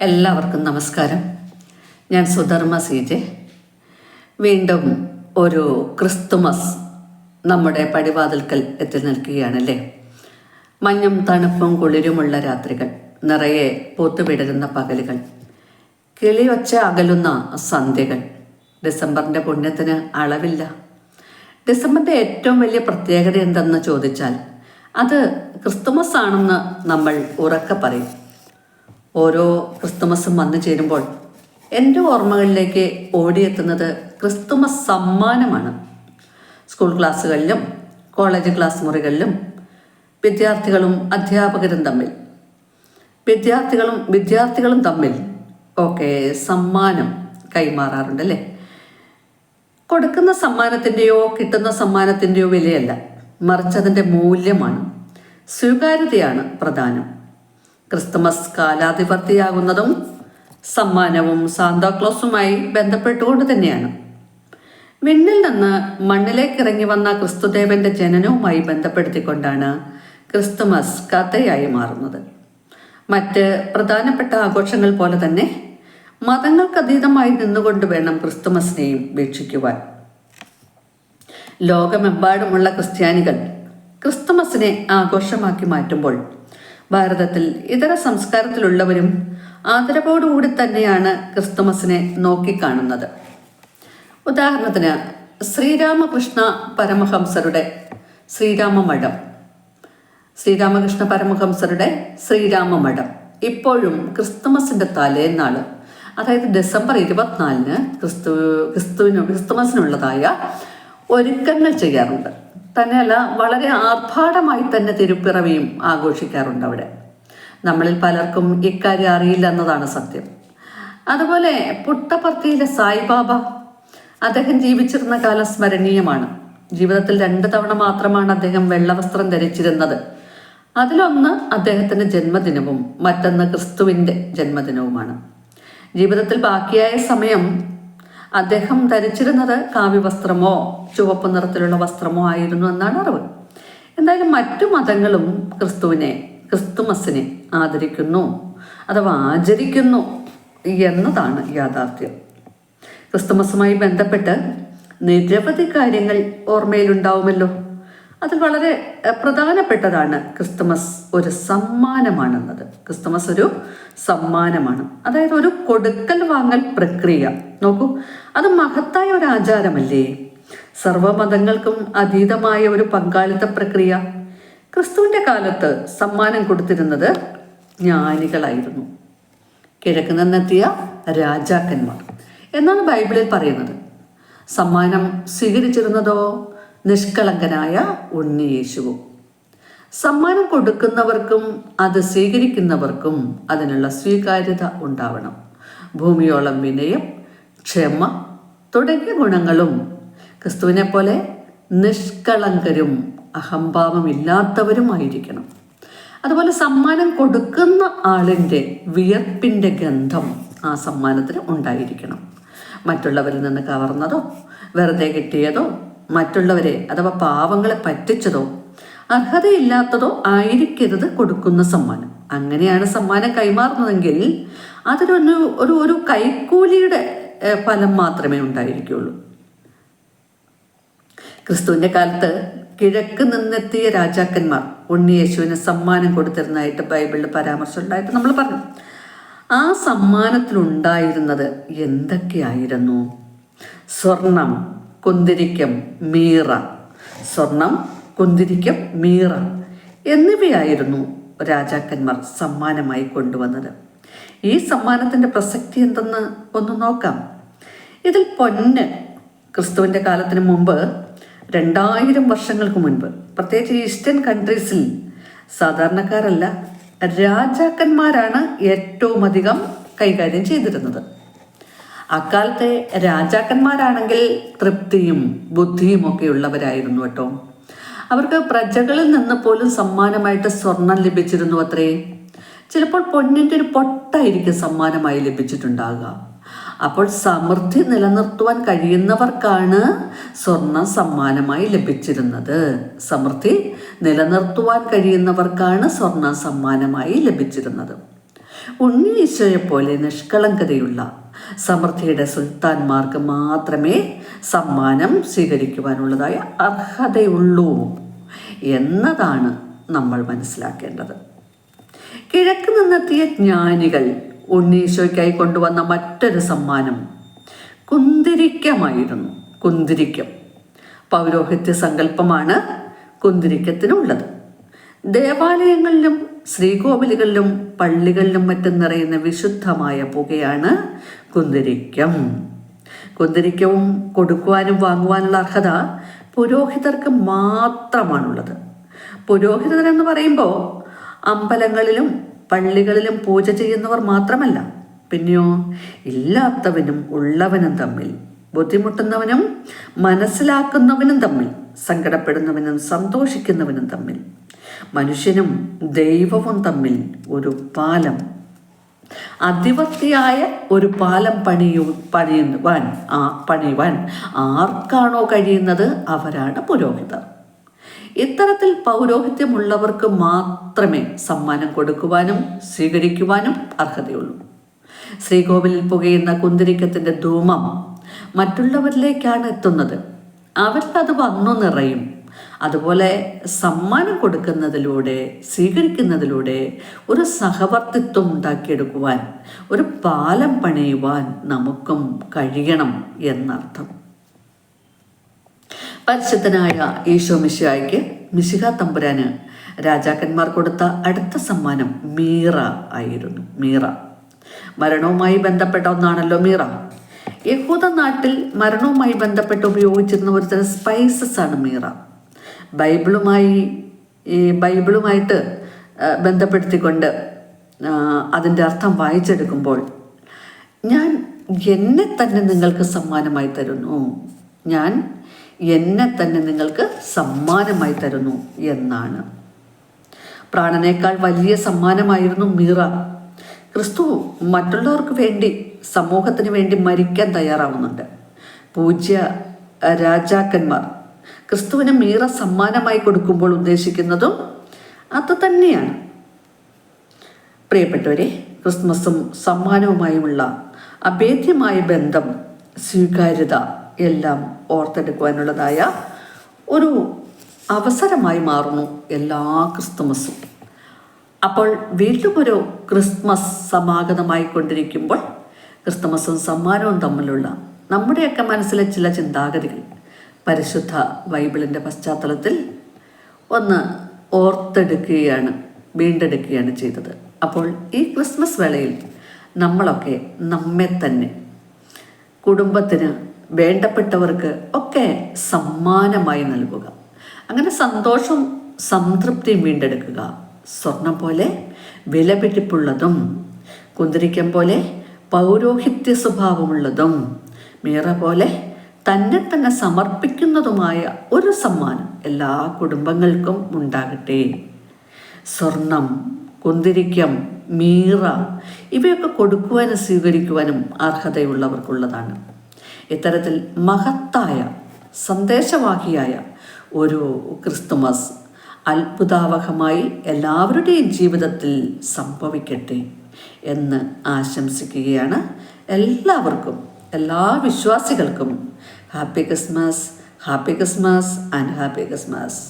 എല്ലാവർക്കും നമസ്കാരം. ഞാൻ സുധർമ്മ സി ജെ വീണ്ടും ഒരു ക്രിസ്തുമസ് നമ്മുടെ പടിവാതിൽക്കൽ എത്തി നിൽക്കുകയാണല്ലേ? മഞ്ഞും തണുപ്പും കുളിരുമുള്ള രാത്രികൾ നിറയെ പൂത്തുവിടരുന്ന പകലുകൾ കിളിയൊച്ച അകലുന്ന സന്ധ്യകൾ. ഡിസംബറിന്റെ പുണ്യത്തിന് അളവില്ല. ഡിസംബറിന്റെ ഏറ്റവും വലിയ പ്രത്യേകത എന്തെന്ന് ചോദിച്ചാൽ അത് ക്രിസ്തുമസ് ആണെന്ന് നമ്മൾ ഉറക്കെ പറയും. ഓരോ ക്രിസ്തുമസും വന്നു ചേരുമ്പോൾ എന്റെ ഓർമ്മകളിലേക്ക് ഓടിയെത്തുന്നത് ക്രിസ്തുമസ് സമ്മാനമാണ്. സ്കൂൾ ക്ലാസ്സുകളിലും കോളേജ് ക്ലാസ് മുറികളിലും വിദ്യാർത്ഥികളും അധ്യാപകരും തമ്മിൽ. വിദ്യാർത്ഥികളും വിദ്യാർത്ഥികളും തമ്മിൽ ഒക്കെ സമ്മാനം കൈമാറാറുണ്ടല്ലേ? കൊടുക്കുന്ന സമ്മാനത്തിന്റെയോ കിട്ടുന്ന സമ്മാനത്തിന്റെയോ വിലയല്ല. മറിച്ച് അതിന്റെ മൂല്യമാണ്. സ്വീകാര്യതയാണ് പ്രധാനം. ക്രിസ്തുമസ് കാലാധിപത്യയാകുന്നതും സമ്മാനവും സാന്താക്ലോസുമായി ബന്ധപ്പെട്ടുകൊണ്ട് തന്നെയാണ്. വിണ്ണിൽ നിന്ന് മണ്ണിലേക്ക് ഇറങ്ങി വന്ന ക്രിസ്തുദേവന്റെ ജനനവുമായി ബന്ധപ്പെടുത്തിക്കൊണ്ടാണ് ക്രിസ്തുമസ് കഥയായി മാറുന്നത്. മറ്റ് പ്രധാനപ്പെട്ട ആഘോഷങ്ങൾ പോലെ തന്നെ മതങ്ങൾക്കതീതമായി നിന്നുകൊണ്ട് വേണം ക്രിസ്തുമസിനെയും വീക്ഷിക്കുവാൻ. ലോകമെമ്പാടുമുള്ള ക്രിസ്ത്യാനികൾ ക്രിസ്തുമസിനെ ആഘോഷമാക്കി മാറ്റുമ്പോൾ ഭാരതത്തിൽ ഇതര സംസ്കാരത്തിലുള്ളവരും ആദരവോടുകൂടി തന്നെയാണ് ക്രിസ്തുമസിനെ നോക്കിക്കാണുന്നത്. ഉദാഹരണത്തിന് ശ്രീരാമകൃഷ്ണ പരമഹംസരുടെ ശ്രീരാമമഠം. ശ്രീരാമകൃഷ്ണ പരമഹംസരുടെ ശ്രീരാമമഠം. ഇപ്പോഴും ക്രിസ്തുമസിന്റെ തലേന്നാൾ അതായത് ഡിസംബർ ഇരുപത്തിനാലിന് ക്രിസ്തു ക്രിസ്തുവിന് ക്രിസ്തുമസിനുള്ളതായ ഒരുക്കങ്ങൾ ചെയ്യാറുണ്ട്. തന്നെയല്ല വളരെ ആർഭാടമായി തന്നെ തിരുപ്പിറവിയും ആഘോഷിക്കാറുണ്ട് അവിടെ. നമ്മളിൽ പലർക്കും ഇക്കാര്യം അറിയില്ല എന്നതാണ് സത്യം. അതുപോലെ പുട്ടപ്പർത്തിയിലെ സായിബാബ അദ്ദേഹം ജീവിച്ചിരുന്ന കാലം സ്മരണീയമാണ്. ജീവിതത്തിൽ രണ്ട് തവണ മാത്രമാണ് അദ്ദേഹം വെള്ളവസ്ത്രം ധരിച്ചിരുന്നത്. അതിലൊന്ന് അദ്ദേഹത്തിന്റെ ജന്മദിനവും മറ്റൊന്ന് ക്രിസ്തുവിന്റെ ജന്മദിനവുമാണ്. ജീവിതത്തിൽ ബാക്കിയായ സമയം അദ്ദേഹം ധരിച്ചിരുന്നത് കാവ്യവസ്ത്രമോ ചുവപ്പ് നിറത്തിലുള്ള വസ്ത്രമോ ആയിരുന്നു എന്നാണ് അറിവ്. എന്തായാലും മറ്റു മതങ്ങളും ക്രിസ്തുവിനെ ക്രിസ്തുമസിനെ ആദരിക്കുന്നു അഥവാ ആചരിക്കുന്നു എന്നതാണ് യാഥാർത്ഥ്യം. ക്രിസ്തുമസുമായി ബന്ധപ്പെട്ട് നിരവധി കാര്യങ്ങൾ ഓർമ്മയിലുണ്ടാവുമല്ലോ. അതിൽ വളരെ പ്രധാനപ്പെട്ടതാണ് ക്രിസ്തുമസ് ഒരു സമ്മാനമാണെന്നത്. ക്രിസ്തുമസ് ഒരു സമ്മാനമാണ്. അതായത് ഒരു കൊടുക്കൽ വാങ്ങൽ പ്രക്രിയ. നോക്കൂ അത് മഹത്തായ ഒരു ആചാരമല്ലേ? സർവമതങ്ങൾക്കും അതീതമായ ഒരു പങ്കാളിത്ത പ്രക്രിയ. ക്രിസ്തുവിന്റെ കാലത്ത് സമ്മാനം കൊടുത്തിരുന്നത് ജ്ഞാനികളായിരുന്നു. കിഴക്ക് നിന്നെത്തിയ രാജാക്കന്മാർ. എന്നാണ് ബൈബിളിൽ പറയുന്നത്. സമ്മാനം സ്വീകരിച്ചിരുന്നതോ? നിഷ്കളങ്കനായ ഉണ്ണിയേശുവും. സമ്മാനം കൊടുക്കുന്നവർക്കും അത് സ്വീകരിക്കുന്നവർക്കും അതിനുള്ള സ്വീകാര്യത ഉണ്ടാവണം. ഭൂമിയോളം വിനയം ക്ഷമ തുടങ്ങിയ ഗുണങ്ങളും ക്രിസ്തുവിനെ പോലെ നിഷ്കളങ്കരും അഹംഭാവമില്ലാത്തവരുമായിരിക്കണം. അതുപോലെ സമ്മാനം കൊടുക്കുന്ന ആളിന്റെ വിയർപ്പിന്റെ ഗന്ധം ആ സമ്മാനത്തിന് ഉണ്ടായിരിക്കണം. മറ്റുള്ളവരിൽ നിന്ന് കവർന്നതോ വെറുതെ കിട്ടിയതോ മറ്റുള്ളവരെ അഥവാ പാവങ്ങളെ പറ്റിച്ചതോ അർഹതയില്ലാത്തതോ ആയിരിക്കരുത് കൊടുക്കുന്ന സമ്മാനം. അങ്ങനെയാണ് സമ്മാനം കൈമാറുന്നതെങ്കിൽ അതിനൊരു ഒരു ഒരു കൈക്കൂലിയുടെ ഫലം മാത്രമേ ഉണ്ടായിരിക്കുള്ളൂ. ക്രിസ്തുവിന്റെ കാലത്ത് കിഴക്ക് നിന്നെത്തിയ രാജാക്കന്മാർ ഉണ്ണിയേശുവിന് സമ്മാനം കൊടുത്തിരുന്നതായിട്ട് ബൈബിളിൽ പരാമർശം ഉണ്ടായിട്ട് നമ്മൾ പറഞ്ഞു. ആ സമ്മാനത്തിലുണ്ടായിരുന്നത് എന്തൊക്കെയായിരുന്നു? സ്വർണം കുന്തിരിക്കം മീറ. സ്വർണം കുന്തിരിക്കം മീറ എന്നിവയായിരുന്നു രാജാക്കന്മാർ സമ്മാനമായി കൊണ്ടുവന്നത്. ഈ സമ്മാനത്തിന്റെ പ്രസക്തി എന്തെന്ന് ഒന്ന് നോക്കാം. ഇതിൽ പൊന്ന് ക്രിസ്തുവിന്റെ കാലത്തിന് മുമ്പ് രണ്ടായിരം വർഷങ്ങൾക്ക് മുൻപ് പ്രത്യേകിച്ച് ഈസ്റ്റേൺ കൺട്രീസിൽ സാധാരണക്കാരല്ല രാജാക്കന്മാരാണ് ഏറ്റവും അധികം കൈകാര്യം ചെയ്തിരുന്നത്. അക്കാലത്തെ രാജാക്കന്മാരാണെങ്കിൽ തൃപ്തിയും ബുദ്ധിയും ഒക്കെ ഉള്ളവരായിരുന്നു കേട്ടോ. അവർക്ക് പ്രജകളിൽ നിന്ന് പോലും സമ്മാനമായിട്ട് സ്വർണം ലഭിച്ചിരുന്നു അത്രേ. ചിലപ്പോൾ പൊന്നിന്റെ ഒരു പൊട്ടായിരിക്കും സമ്മാനമായി ലഭിച്ചിട്ടുണ്ടാകുക അപ്പോൾ സമൃദ്ധി നിലനിർത്തുവാൻ കഴിയുന്നവർക്കാണ് സ്വർണം സമ്മാനമായി ലഭിച്ചിരുന്നത്. സമൃദ്ധി നിലനിർത്തുവാൻ കഴിയുന്നവർക്കാണ് സ്വർണം സമ്മാനമായി ലഭിച്ചിരുന്നത്. ഉണ്ണി പോലെ നിഷ്കളങ്കതയുള്ള സമൃദ്ധിയുടെ സുൽത്താൻമാർക്ക് മാത്രമേ സമ്മാനം സ്വീകരിക്കുവാനുള്ളതായ അർഹതയുള്ളൂ എന്നതാണ് നമ്മൾ മനസ്സിലാക്കേണ്ടത്. കിഴക്ക് നിന്നെത്തിയ ജ്ഞാനികൾ ഉണ്ണീശോയ്ക്കായി കൊണ്ടുവന്ന മറ്റൊരു സമ്മാനം കുന്തിരിക്കമായിരുന്നു. കുന്തിരിക്കം. പൗരോഹിത്യ സങ്കല്പമാണ് കുന്തിരിക്കത്തിനുള്ളത്. ദേവാലയങ്ങളിലും ശ്രീകോവിലുകളിലും പള്ളികളിലും മറ്റും നിറയുന്ന വിശുദ്ധമായ പുകയാണ് കുന്തിരിക്കം കുന്തിരിക്കവും കൊടുക്കുവാനും വാങ്ങുവാനുള്ള അർഹത പുരോഹിതർക്ക് മാത്രമാണുള്ളത്. പുരോഹിതർ എന്ന് പറയുമ്പോൾ അമ്പലങ്ങളിലും പള്ളികളിലും പൂജ ചെയ്യുന്നവർ മാത്രമല്ല. പിന്നെയോ ഇല്ലാത്തവനും ഉള്ളവനും തമ്മിൽ ബുദ്ധിമുട്ടുന്നവനും മനസ്സിലാക്കുന്നവനും തമ്മിൽ സങ്കടപ്പെടുന്നവനും സന്തോഷിക്കുന്നവനും തമ്മിൽ മനുഷ്യനും ദൈവവും തമ്മിൽ ഒരു പാലം അധിപത്യായ ഒരു പാലം പണിയു പണിയുവാൻ ആ പണിയുവാൻ ആർക്കാണോ കഴിയുന്നത് അവരാണ് പുരോഹിതർ. ഇത്തരത്തിൽ പൗരോഹിത്യമുള്ളവർക്ക് മാത്രമേ സമ്മാനം കൊടുക്കുവാനും സ്വീകരിക്കുവാനും അർഹതയുള്ളൂ. ശ്രീകോവിലിൽ പുകയുന്ന കുന്തിരിക്കത്തിന്റെ ധൂമം മറ്റുള്ളവരിലേക്കാണ് എത്തുന്നത്. അവരിലത് വന്നു നിറയും. അതുപോലെ സമ്മാനം കൊടുക്കുന്നതിലൂടെ സ്വീകരിക്കുന്നതിലൂടെ ഒരു സഹവർത്തിത്വം ഉണ്ടാക്കിയെടുക്കുവാൻ ഒരു പാലം പണിയുവാൻ നമുക്കും കഴിയണം എന്നർത്ഥം. പരിശുദ്ധനായ ഈശോ മിശിഹായ്ക്ക് മിശിഹ തമ്പുരാന് രാജാക്കന്മാർ കൊടുത്ത അടുത്ത സമ്മാനം മീറ ആയിരുന്നു മീറ. മരണവുമായി ബന്ധപ്പെട്ട ഒന്നാണല്ലോ മീറ. യഹൂദ നാട്ടിൽ മരണവുമായി ബന്ധപ്പെട്ട് ഉപയോഗിച്ചിരുന്ന ഒരു തരം സ്പൈസസ് ആണ് മീറ. ബൈബിളുമായി ഈ ബൈബിളുമായിട്ട് ബന്ധപ്പെടുത്തിക്കൊണ്ട് അതിന്റെ അർത്ഥം വായിച്ചെടുക്കുമ്പോൾ ഞാൻ എന്നെ തന്നെ നിങ്ങൾക്ക് സമ്മാനമായി തരുന്നു. ഞാൻ എന്നെ തന്നെ നിങ്ങൾക്ക് സമ്മാനമായി തരുന്നു എന്നാണ്. പ്രാണനേക്കാൾ വലിയ സമ്മാനമായിരുന്നു മീറ. ക്രിസ്തു മറ്റുള്ളവർക്ക് വേണ്ടി സമൂഹത്തിന് വേണ്ടി മരിക്കാൻ തയ്യാറാവുന്നുണ്ട്. പൂജ്യ രാജാക്കന്മാർ ക്രിസ്തുവിന് മീറ സമ്മാനമായി കൊടുക്കുമ്പോൾ ഉദ്ദേശിക്കുന്നതും അത് തന്നെയാണ്. പ്രിയപ്പെട്ടവരെ ക്രിസ്മസും സമ്മാനവുമായുമുള്ള അഭേദ്യമായ ബന്ധം സ്വീകാര്യത എല്ലാം ഓർത്തെടുക്കുവാനുള്ളതായ ഒരു അവസരമായി മാറുന്നു എല്ലാ ക്രിസ്തുമസും. അപ്പോൾ വീണ്ടും ഒരു ക്രിസ്മസ് സമാഗതമായി കൊണ്ടിരിക്കുമ്പോൾ ക്രിസ്തുമസും സമ്മാനവും തമ്മിലുള്ള നമ്മുടെയൊക്കെ മനസ്സിലെ ചില ചിന്താഗതികൾ പരിശുദ്ധ ബൈബിളിന്റെ പശ്ചാത്തലത്തിൽ ഒന്ന് ഓർത്തെടുക്കുകയാണ് വീണ്ടെടുക്കുകയാണ് ചെയ്തത്. അപ്പോൾ ഈ ക്രിസ്മസ് വേളയിൽ നമ്മളൊക്കെ നമ്മെ തന്നെ കുടുംബത്തിന് വേണ്ടപ്പെട്ടവർക്ക് ഒക്കെ സമ്മാനമായി നൽകുക. അങ്ങനെ സന്തോഷം സംതൃപ്തിയും വീണ്ടെടുക്കുക. സ്വർണം പോലെ വിലപിടിപ്പുള്ളതും കുന്തിരിക്കം പോലെ പൗരോഹിത്യ സ്വഭാവമുള്ളതും മീറ പോലെ തന്നെ തന്നെ സമർപ്പിക്കുന്നതുമായ ഒരു സമ്മാനം എല്ലാ കുടുംബങ്ങൾക്കും ഉണ്ടാകട്ടെ. സ്വർണം കുന്തിരിക്കം മീറ ഇവയൊക്കെ കൊടുക്കുവാനും സ്വീകരിക്കുവാനും അർഹതയുള്ളവർക്കുള്ളതാണ്. ഇത്തരത്തിൽ മഹത്തായ സന്ദേശവാഹിയായ ഒരു ക്രിസ്തുമസ് അത്ഭുതാവഹമായി എല്ലാവരുടെയും ജീവിതത്തിൽ സംഭവിക്കട്ടെ എന്ന് ആശംസിക്കുകയാണ്. എല്ലാവർക്കും എല്ലാ വിശ്വാസികൾക്കും happy Christmas happy Christmas and happy Christmas